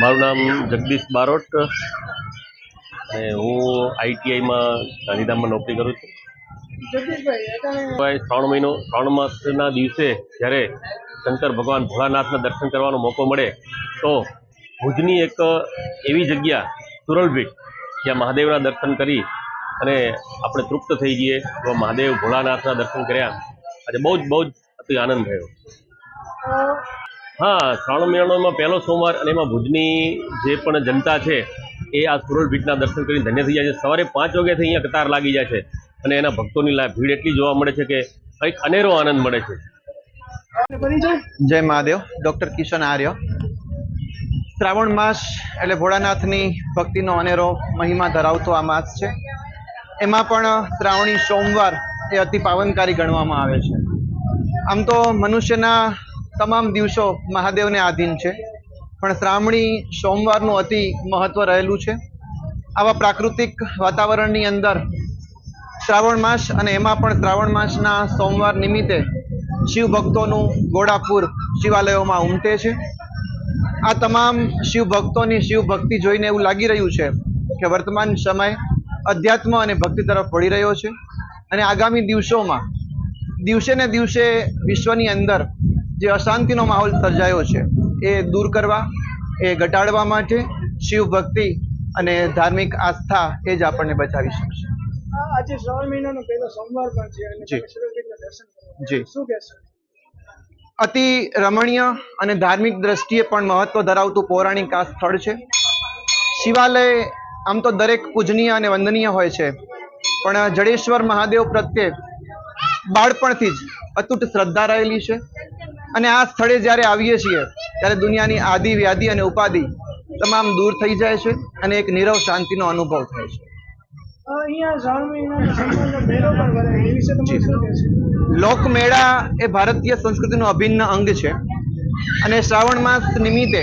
મારું નામ જગદીશ બારોટ અને હું આઈટીઆઈમાં ગાંધીધામમાં નોકરી કરું છું. ત્રણ શ્રાવણ મહિનો શ્રાવણ માસના દિવસે જ્યારે શંકર ભગવાન ભોળાનાથના દર્શન કરવાનો મોકો મળે તો ભુજની એક એવી જગ્યા સુરલભીટ જ્યાં મહાદેવના દર્શન કરી અને આપણે તૃપ્ત થઈ જઈએ તો મહાદેવ ભોળાનાથના દર્શન કર્યા. આજે બહુ જ બહુ જ અતિ આનંદ થયો. હા, શ્રાવણ મહિનામાં પહેલો સોમવાર અને એમાં ભુજની જે પણ જનતા છે, એ આ સુરલ બીચના દર્શન કરીને ધન્ય થઈ જાય છે. સવારે પાંચ વાગ્યાથી અહીંયા કતાર લાગી જાય છે અને એના ભક્તોની ભીડ એટલી જોવા મળે છે કે કંઈક અનેરો આનંદ મળે છે. જય મહાદેવ. ડૉક્ટર કિશન આર્ય. શ્રાવણ માસ એટલે ભોળાનાથની ભક્તિનો અનેરો મહિમા ધરાવતો આ માસ છે. એમાં પણ શ્રાવણી સોમવાર એ અતિ પાવનકારી ગણવામાં આવે છે. આમ તો મનુષ્યના તમામ દિવસો મહાદેવને આધીન છે. પણ શ્રાવણી સોમવારનું અતિ મહત્વ રહેલું છે. આવા પ્રાકૃતિક વાતાવરણની અંદર શ્રાવણ માસ અને એમાં પણ શ્રાવણ માસના સોમવાર નિમિત્તે શિવ ભક્તોનું ઘોડાપુર શિવાલયોમાં ઉમટે છે. આ તમામ શિવ ભક્તોની શિવ ભક્તિ જોઈને એવું લાગી રહ્યું છે કે વર્તમાન સમય અધ્યાત્મ અને ભક્તિ તરફ વળી રહ્યો છે. અને આગામી દિવસોમાં દિવસે ને દિવસે વિશ્વની અંદર જે અશાંતિનો માહોલ સર્જાયો છે એ દૂર કરવા એ ઘટાડવા માટે શિવ ભક્તિ અને ધાર્મિક આસ્થા એ જ આપણને બચાવી શકશે. આજે શ્રાવણ મહિનાનો પહેલો સોમવાર પણ છે અને દર્શન જી. શું કહેશો? અતિ રમણીય અને ધાર્મિક દ્રષ્ટિએ પણ મહત્વ ધરાવતું પૌરાણિક આ સ્થળ છે. શિવાલય આમ તો દરેક પૂજનીય અને વંદનીય હોય છે પણ જડેશ્વર મહાદેવ પ્રત્યે બાળપણથી જ અતૂટ શ્રદ્ધા રહેલી છે. અને આ સ્થળે જ્યારે આવીએ છીએ ત્યારે દુનિયાની આદિ વ્યાધિ અને ઉપાધિ તમામ દૂર થઈ જાય છે અને એક નીરવ શાંતિનો અનુભવ થાય છે. લોકમેળા એ ભારતીય સંસ્કૃતિનો અભિન્ન અંગ છે અને શ્રાવણ માસ નિમિત્તે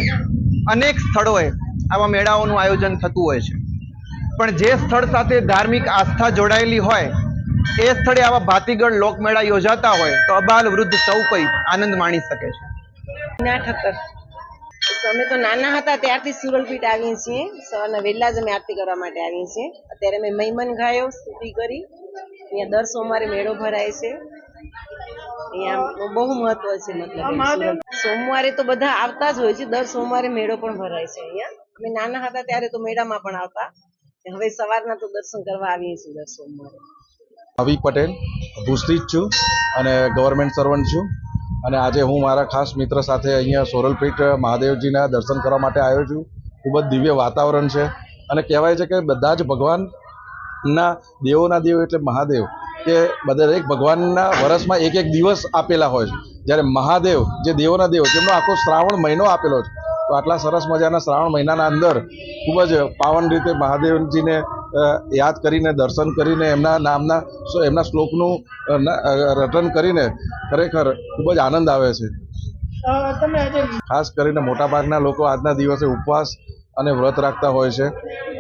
અનેક સ્થળોએ આવા મેળાઓનું આયોજન થતું હોય છે. પણ જે સ્થળ સાથે ધાર્મિક આસ્થા જોડાયેલી હોય એ સ્થળે આવા ભાતીગળ લોકમેળા યોજાતા હોય તો અબાલ વૃદ્ધ સૌ કોઈ આનંદ માણી શકે છે. અમે તો નાના હતા, ત્યારથી સુરલપીઠ આવીએ છીએ. સવારના વહેલા જ અમે આરતી કરવા માટે આવીએ છીએ. અત્યારે મેં મહેમાન ગાયો સ્તુતિ કરી. અહીંયા દર સોમવારે મેળો ભરાય છે. અહીંયા બહુ મહત્વ છે, મતલબ સોમવારે તો બધા આવતા જ હોય છે, દર સોમવારે મેળો પણ ભરાય છે અહીંયા. અમે નાના હતા, ત્યારે તો મેળામાં પણ આવતા. હવે સવારના તો દર્શન કરવા આવીએ છીએ દર સોમવારે. ભાવિક પટેલ ભૂસ્ત્રી છું અને ગવર્મેન્ટ સર્વન્ટ છું. અને આજે હું મારા ખાસ મિત્ર સાથે અહીંયા સોરલપીઠ મહાદેવજીના દર્શન કરવા માટે આવ્યો છું. ખૂબ જ દિવ્ય વાતાવરણ છે. અને કહેવાય છે કે બધા જ ભગવાનના દેવોના દેવ એટલે મહાદેવ કે બધા દરેક ભગવાનના વર્ષમાં એક એક દિવસ આપેલા હોય છે. જ્યારે મહાદેવ, જે દેવોના દેવ તેમનો આખો શ્રાવણ મહિનો આપેલો છે. તો આટલા સરસ મજાના શ્રાવણ મહિનાના અંદર ખૂબ જ પાવન રીતે મહાદેવજીને યાદ કરીને દર્શન કરીને એમના નામના સો એમના શ્લોકનું રટન કરીને ખરેખર ખૂબ જ આનંદ આવે છે. ખાસ કરીને મોટાભાગના લોકો આજના દિવસે ઉપવાસ અને વ્રત રાખતા હોય છે.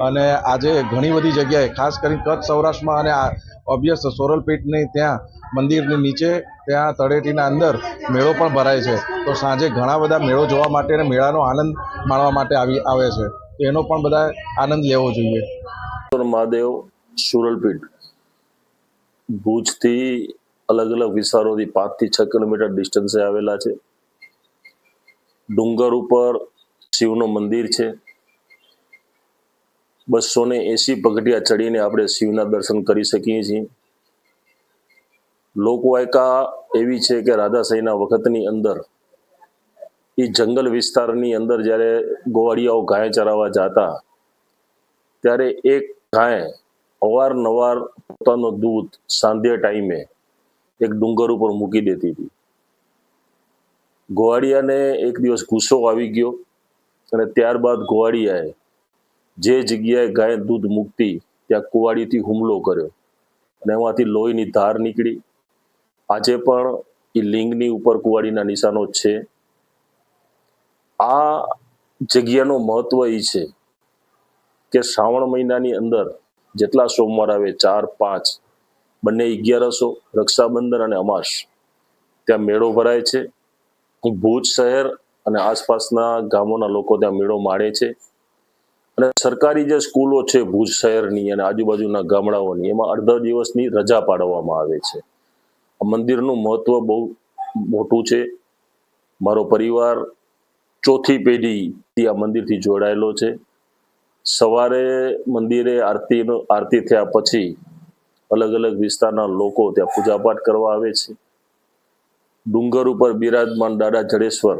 અને આજે ઘણી બધી જગ્યાએ ખાસ કરીને કચ્છ સૌરાષ્ટ્રમાં અને ઓબ્વિયસ સોરલપીઠની ત્યાં મંદિરની નીચે ત્યાં તળેટીના અંદર મેળો પણ ભરાય છે. તો સાંજે ઘણા બધા મેળો જોવા માટે અને મેળાનો આનંદ માણવા માટે આવી આવે છે. તો એનો પણ બધા આનંદ લેવો જોઈએ. મહાદેવ સુરલપીઠ. ભુજથી અલગ અલગ વિસ્તારોથી પાંચથી છ કિલોમીટર ડિસ્ટન્સે આવેલા છે. ડુંગર ઉપર શિવનું મંદિર છે. બસો ને એસી પગથિયા ચડીને આપણે શિવના દર્શન કરી શકીએ છીએ. લોકવાયકા એવી છે કે રાજાશાહીના વખતની અંદર, એ જંગલ વિસ્તારની અંદર જ્યારે ગોવાળિયાઓ ગાય ચરાવવા જતા, ત્યારે એક ગાય અવારનવાર પોતાનો દૂધ સાંધ્ય ટાઈમે એક ડુંગર ઉપર મૂકી દેતી હતી. ગોવાળિયાને એક દિવસ ગુસ્સો આવી ગયો અને ત્યારબાદ ગોવાળિયાએ જે જગ્યાએ ગાય દૂધ મૂકતી ત્યાં કુવાડીથી હુમલો કર્યો અને એમાંથી લોહીની ધાર નીકળી. આજે પણ એ લિંગની ઉપર કુવાડીના નિશાનો છે. આ જગ્યાનો મહત્વ એ છે કે શ્રાવણ મહિનાની અંદર જેટલા સોમવાર આવે ચાર, પાંચ, બંને અગિયારસો, રક્ષાબંધન અને અમાસ, ત્યાં મેળો ભરાય છે. ભુજ શહેર અને આસપાસના ગામોના લોકો ત્યાં મેળો માણે છે. અને સરકારી જે સ્કૂલો છે ભુજ શહેરની અને આજુબાજુના ગામડાઓની, એમાં અડધા દિવસની રજા પાડવામાં આવે છે. આ મંદિરનું મહત્વ બહુ મોટું છે. મારો પરિવાર ચોથી પેઢી આ મંદિરથી જોડાયેલો છે. સવારે મંદિરે આરતીનો, આરતી થયા પછી અલગ અલગ વિસ્તારના લોકો ત્યાં પૂજાપાઠ કરવા આવે છે. ડુંગર ઉપર બિરાજમાન દાદા જડેશ્વર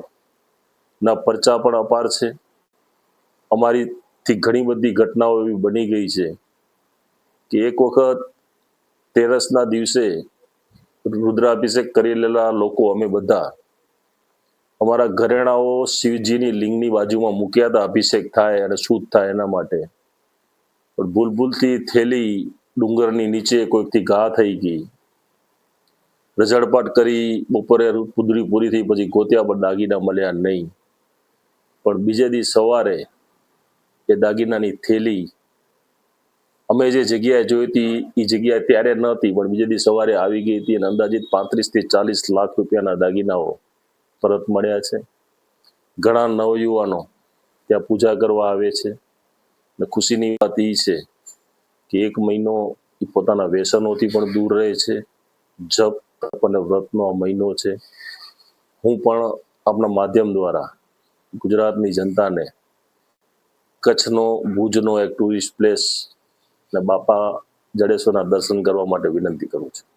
ના પરચા પણ અપાર છે. અમારીથી ઘણી બધી ઘટનાઓ એવી બની ગઈ છે કે એક વખત તેરસના દિવસે રુદ્રાભિષેક કરી લેલા લોકો અમે બધા અમારા ઘરેણાઓ શિવજીની લિંગની બાજુમાં મૂક્યા હતા, અભિષેક થાય અને શુદ્ધ થાય એના માટે. પણ ભૂલ ભૂલથી થેલી ડુંગરની નીચે કોઈકથી ઘા થઈ ગઈ. રઝળપાટ કરી બપોરે કુદરી પૂરી થઈ, પછી ગોત્યા પણ દાગીના મળ્યા નહીં. પણ બીજે દી સવારે એ દાગીનાની થેલી અમે જે જગ્યાએ જોઈ હતી, એ જગ્યાએ ત્યારે નહોતી, પણ બીજે દી સવારે આવી ગઈ હતી અને અંદાજિત પાંત્રીસથી ચાલીસ લાખ રૂપિયાના દાગીનાઓ પરત મળ્યા છે. ઘણા નવયુવાનો ત્યાં પૂજા કરવા આવે છે. અને ખુશીની વાત એ છે કે એક મહિનો એ પોતાના વ્યસનોથી પણ દૂર રહે છે. જપ તપ અને વ્રતનો આ મહિનો છે. હું પણ આપણા માધ્યમ દ્વારા ગુજરાતની જનતાને કચ્છનો, ભુજનો એક ટુરિસ્ટ પ્લેસ અને બાપા જડેશ્વરના દર્શન કરવા માટે વિનંતી કરું છું.